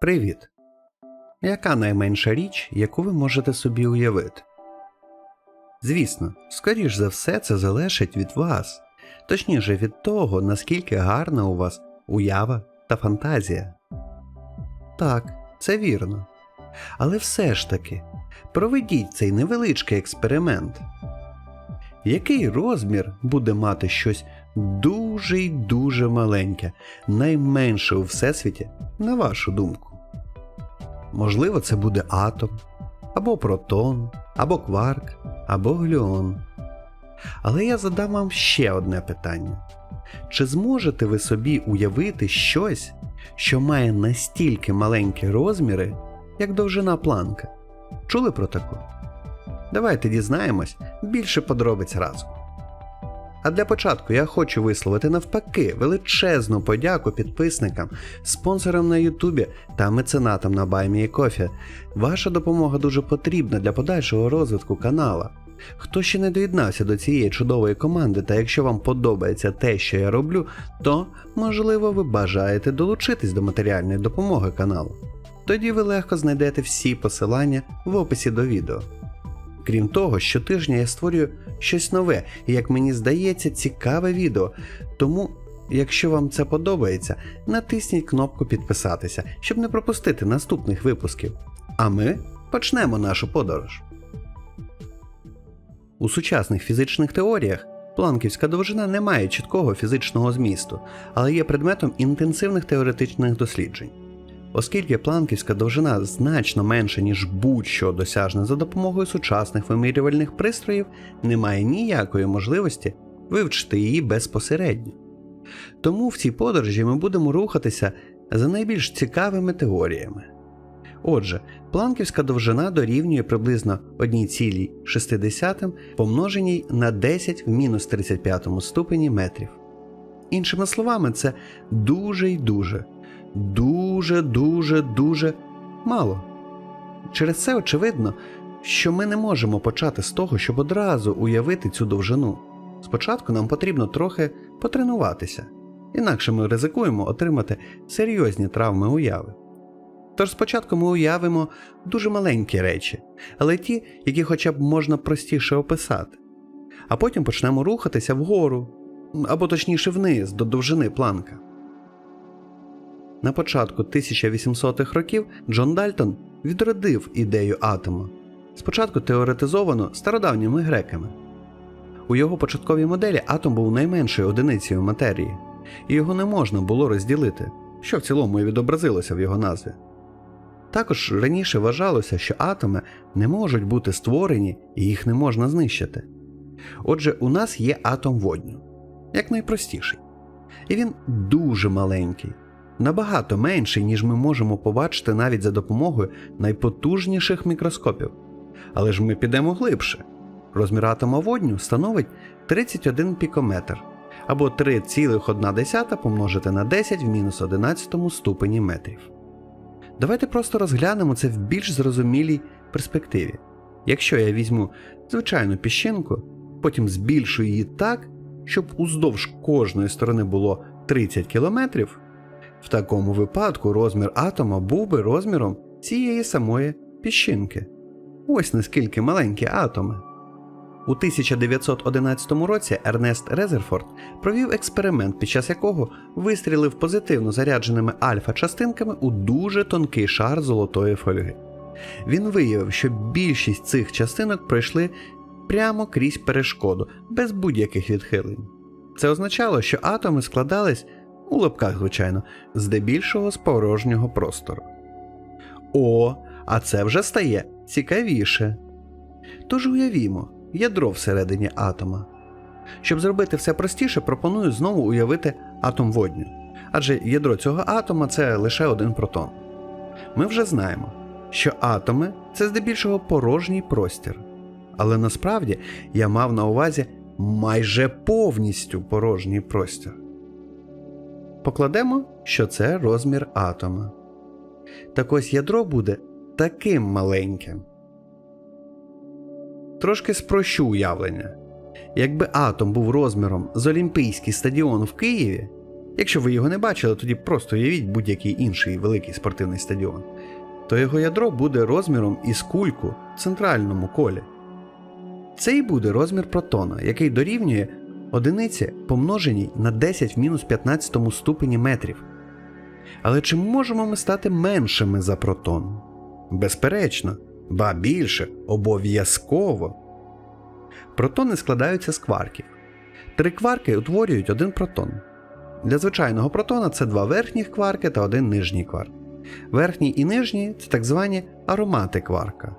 Привіт! Яка найменша річ, яку ви можете собі уявити? Звісно, скоріш за все, це залежить від вас, точніше від того, наскільки гарна у вас уява та фантазія. Так, це вірно. Але все ж таки, проведіть цей невеличкий експеримент. Який розмір буде мати щось дуже й дуже маленьке, найменше у всесвіті, на вашу думку? Можливо, це буде атом, або протон, або кварк, або глюон. Але я задам вам ще одне питання: чи зможете ви собі уявити щось, що має настільки маленькі розміри, як довжина планка? Чули про таку? Давайте дізнаємось більше подробиць разом. А для початку я хочу висловити навпаки величезну подяку підписникам, спонсорам на Ютубі та меценатам на BuyMeACoffee. Ваша допомога дуже потрібна для подальшого розвитку канала. Хто ще не доєднався до цієї чудової команди, та якщо вам подобається те, що я роблю, то можливо ви бажаєте долучитись до матеріальної допомоги каналу. Тоді ви легко знайдете всі посилання в описі до відео. Крім того, щотижня я створюю щось нове і, як мені здається, цікаве відео. Тому, якщо вам це подобається, натисніть кнопку підписатися, щоб не пропустити наступних випусків. А ми почнемо нашу подорож. У сучасних фізичних теоріях планківська довжина не має чіткого фізичного змісту, але є предметом інтенсивних теоретичних досліджень. Оскільки планківська довжина значно менша, ніж будь-що досяжне за допомогою сучасних вимірювальних пристроїв, немає ніякої можливості вивчити її безпосередньо. Тому в цій подорожі ми будемо рухатися за найбільш цікавими теоріями. Отже, планківська довжина дорівнює приблизно 1,6 помноженій на 10 в мінус 35 ступені метрів. Іншими словами, це дуже й дуже дуже, дуже, дуже мало. Через це очевидно, що ми не можемо почати з того, щоб одразу уявити цю довжину. Спочатку нам потрібно трохи потренуватися, інакше ми ризикуємо отримати серйозні травми уяви. Тож спочатку ми уявимо дуже маленькі речі, але ті, які хоча б можна простіше описати, а потім почнемо рухатися вгору, або точніше вниз до довжини планка. На початку 1800-х років Джон Дальтон відродив ідею атома, спочатку теоретизовано стародавніми греками. У його початковій моделі атом був найменшою одиницею матерії, і його не можна було розділити, що в цілому і відобразилося в його назві. Також раніше вважалося, що атоми не можуть бути створені і їх не можна знищити. Отже, у нас є атом водню, як найпростіший, і він дуже маленький набагато менший, ніж ми можемо побачити навіть за допомогою найпотужніших мікроскопів. Але ж ми підемо глибше. Розмір атома водню становить 31 пікометр або 3,1 помножити на 10 в мінус 11 ступені метрів. Давайте просто розглянемо це в більш зрозумілій перспективі. Якщо я візьму звичайну піщинку, потім збільшую її так, щоб уздовж кожної сторони було 30 кілометрів, в такому випадку розмір атома був би розміром цієї самої піщинки. Ось наскільки маленькі атоми. У 1911 році Ернест Резерфорд провів експеримент, під час якого вистрілив позитивно зарядженими альфа-частинками у дуже тонкий шар золотої фольги. Він виявив, що більшість цих частинок пройшли прямо крізь перешкоду, без будь-яких відхилень. Це означало, що атоми складались у лапках, звичайно, здебільшого з порожнього простору. О, а це вже стає цікавіше. Тож уявімо, ядро всередині атома. Щоб зробити все простіше, пропоную знову уявити атом водню. Адже ядро цього атома це лише один протон. Ми вже знаємо, що атоми це здебільшого порожній простір. Але насправді я мав на увазі майже повністю порожній простір покладемо, що це розмір атома. Так ось ядро буде таким маленьким. Трошки спрощу уявлення. Якби атом був розміром з Олімпійський стадіон в Києві, Якщо ви його не бачили, тоді просто уявіть будь-який інший великий спортивний стадіон, то його ядро буде розміром із кульку в центральному колі. Це і буде розмір протона, який дорівнює одиниці помноженій на 10 в мінус 15 ступені метрів. Але чи можемо ми стати меншими за протон? Безперечно, ба більше, обов'язково. Протони складаються з кварків. Три кварки утворюють один протон. Для звичайного протона це два верхніх кварки та один нижній кварк. Верхній і нижній це так звані аромати кварка.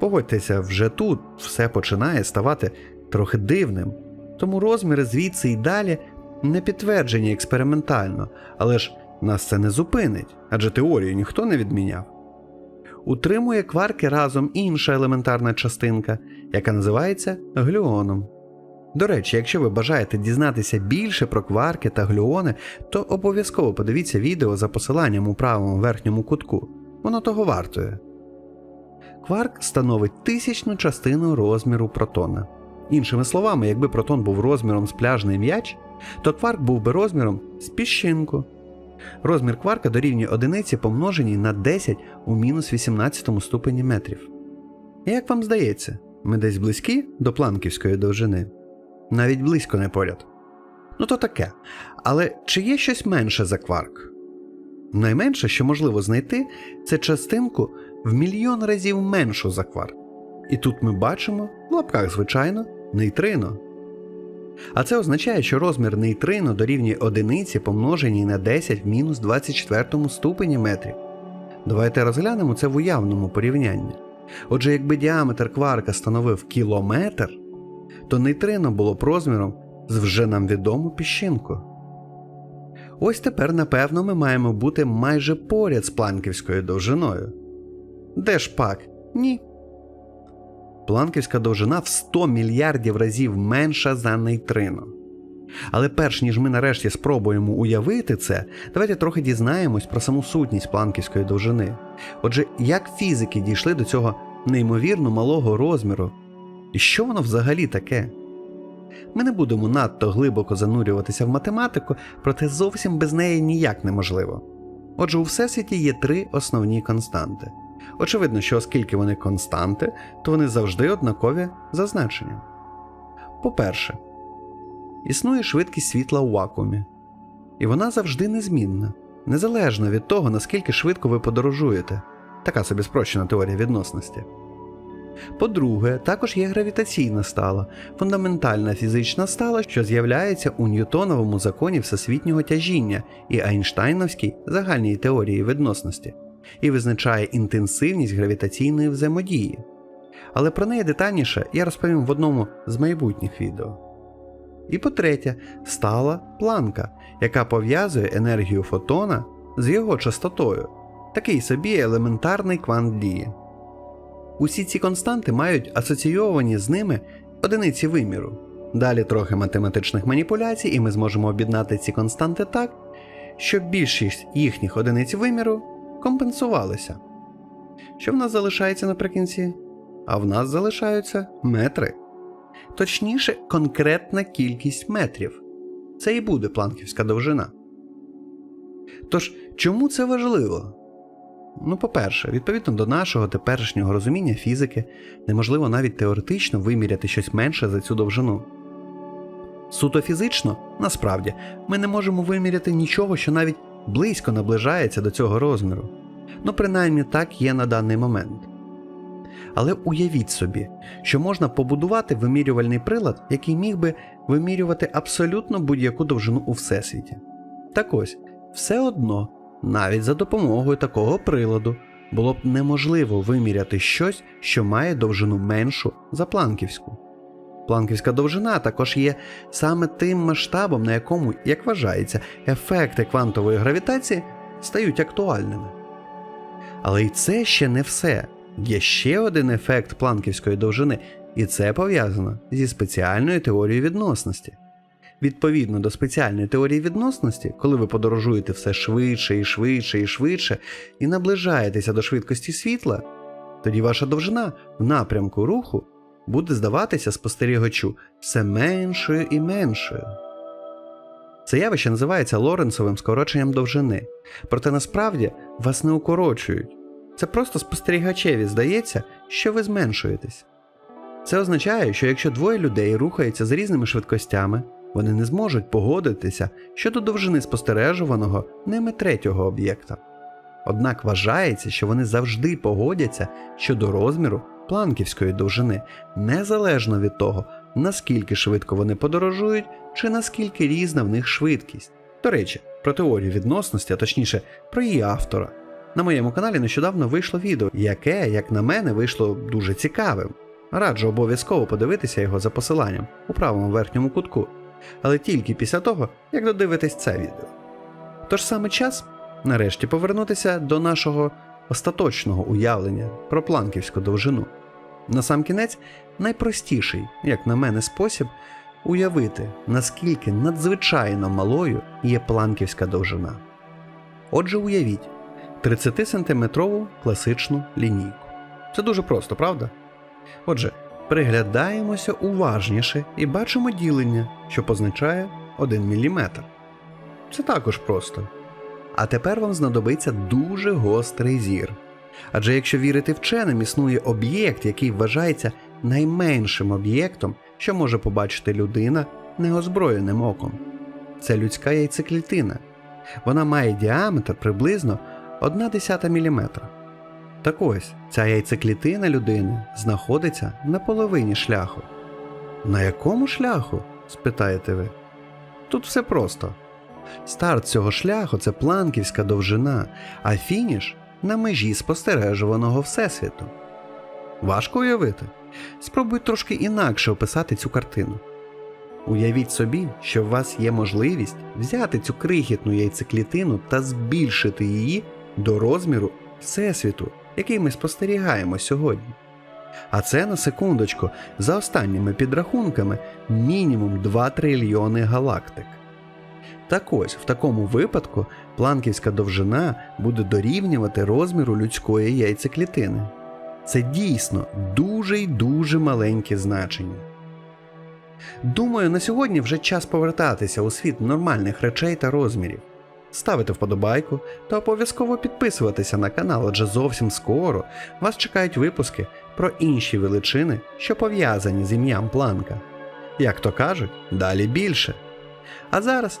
Погодьтеся, вже тут все починає ставати трохи дивним, тому розміри звідси і далі не підтверджені експериментально, але ж нас це не зупинить, адже теорію ніхто не відміняв. Утримує кварки разом інша елементарна частинка, яка називається глюоном. До речі, якщо ви бажаєте дізнатися більше про кварки та глюони, то обов'язково подивіться відео за посиланням у правому верхньому кутку. Воно того вартує. Кварк становить тисячну частину розміру протона. Іншими словами, якби протон був розміром з пляжний м'яч, то кварк був би розміром з піщинку. Розмір кварка дорівнює одиниці помноженій на 10 у мінус 18 ступені метрів. Як вам здається, ми десь близькі до планківської довжини? Навіть близько не поряд. Ну то таке. Але чи є щось менше за кварк? Найменше, що можливо знайти, це частинку в мільйон разів меншу за кварк. І тут ми бачимо, в лапках, звичайно, нейтрино. А це означає, що розмір нейтрино дорівнює одиниці помноженій на 10 в мінус 24 ступені метрів. Давайте розглянемо це в уявному порівнянні. Отже, якби діаметр кварка становив кілометр, то нейтрино було б розміром з вже нам відому піщинку. Ось тепер, напевно, ми маємо бути майже поряд з планківською довжиною. Де ж пак? Ні. Планківська довжина в 100 мільярдів разів менша за нейтрино. Але перш ніж ми нарешті спробуємо уявити це, давайте трохи дізнаємось про саму сутність планківської довжини. Отже, як фізики дійшли до цього неймовірно малого розміру, і що воно взагалі таке? Ми не будемо надто глибоко занурюватися в математику, проте зовсім без неї ніяк неможливо. Отже, у всесвіті є три основні константи. Очевидно, що оскільки вони константи, то вони завжди однакові за значенням. По-перше, існує швидкість світла у вакуумі, і вона завжди незмінна, незалежно від того, наскільки швидко ви подорожуєте. Така собі спрощена теорія відносності. По-друге, також є гравітаційна стала, фундаментальна фізична стала, що з'являється у Ньютоновому законі всесвітнього тяжіння і Айнштайновській загальній теорії відносності, і визначає інтенсивність гравітаційної взаємодії. Але про неї детальніше я розповім в одному з майбутніх відео. І по-третє, стала планка, яка пов'язує енергію фотона з його частотою, такий собі елементарний квант дії. Усі ці константи мають асоційовані з ними одиниці виміру. Далі трохи математичних маніпуляцій, і ми зможемо об'єднати ці константи так, щоб більшість їхніх одиниць виміру компенсувалися. Що в нас залишається наприкінці? А в нас залишаються метри. Точніше, конкретна кількість метрів. Це і буде планківська довжина. Тож, чому це важливо? Ну, по-перше, відповідно до нашого теперішнього розуміння фізики, неможливо навіть теоретично виміряти щось менше за цю довжину. Суто фізично, насправді, ми не можемо виміряти нічого, що навіть близько наближається до цього розміру. Ну, принаймні так є на даний момент. Але уявіть собі, що можна побудувати вимірювальний прилад, який міг би вимірювати абсолютно будь-яку довжину у всесвіті. Так ось, все одно, навіть за допомогою такого приладу, було б неможливо виміряти щось, що має довжину меншу за планківську. Планківська довжина також є саме тим масштабом, на якому, як вважається, ефекти квантової гравітації стають актуальними. Але і це ще не все. Є ще один ефект планківської довжини, і це пов'язано зі спеціальною теорією відносності. Відповідно до спеціальної теорії відносності, коли ви подорожуєте все швидше і швидше і швидше і наближаєтеся до швидкості світла, тоді ваша довжина в напрямку руху буде здаватися спостерігачу все меншою і меншою. Це явище називається Лоренцовим скороченням довжини, проте насправді вас не укорочують. Це просто спостерігачеві здається, що ви зменшуєтесь. Це означає, що якщо двоє людей рухаються з різними швидкостями, вони не зможуть погодитися щодо довжини спостережуваного ними третього об'єкта. Однак вважається, що вони завжди погодяться щодо розміру планківської довжини, незалежно від того, наскільки швидко вони подорожують чи наскільки різна в них швидкість. До речі, про теорію відносності, а точніше про її автора. На моєму каналі нещодавно вийшло відео, яке, як на мене, вийшло дуже цікавим. Раджу обов'язково подивитися його за посиланням у правому верхньому кутку, але тільки після того, як додивитесь це відео. Тож саме час нарешті повернутися до нашого остаточного уявлення про планківську довжину. Насамкінець, найпростіший, як на мене, спосіб уявити, наскільки надзвичайно малою є планківська довжина. Отже, уявіть 30-сантиметрову класичну лінійку. Це дуже просто, правда? Отже, приглядаємося уважніше і бачимо ділення, що позначає 1 мм. Це також просто. А тепер вам знадобиться дуже гострий зір. Адже якщо вірити вченим, існує об'єкт, який вважається найменшим об'єктом, що може побачити людина неозброєним оком. Це людська яйцеклітина. Вона має діаметр приблизно 1,1 мм. Так ось, ця яйцеклітина людини знаходиться на половині шляху. На якому шляху? спитаєте ви. Тут все просто. Старт цього шляху це планківська довжина, а фініш на межі спостережуваного Всесвіту. Важко уявити? Спробуй трошки інакше описати цю картину. Уявіть собі, що у вас є можливість взяти цю крихітну яйцеклітину та збільшити її до розміру Всесвіту, який ми спостерігаємо сьогодні. А це на секундочку, за останніми підрахунками, мінімум 2 трильйони галактик. Так ось, в такому випадку планківська довжина буде дорівнювати розміру людської яйцеклітини. Це дійсно дуже й дуже маленьке значення. Думаю, на сьогодні вже час повертатися у світ нормальних речей та розмірів. Ставити вподобайку та обов'язково підписуватися на канал, адже зовсім скоро вас чекають випуски про інші величини, що пов'язані з ім'ям Планка. Як то кажуть, далі більше. А зараз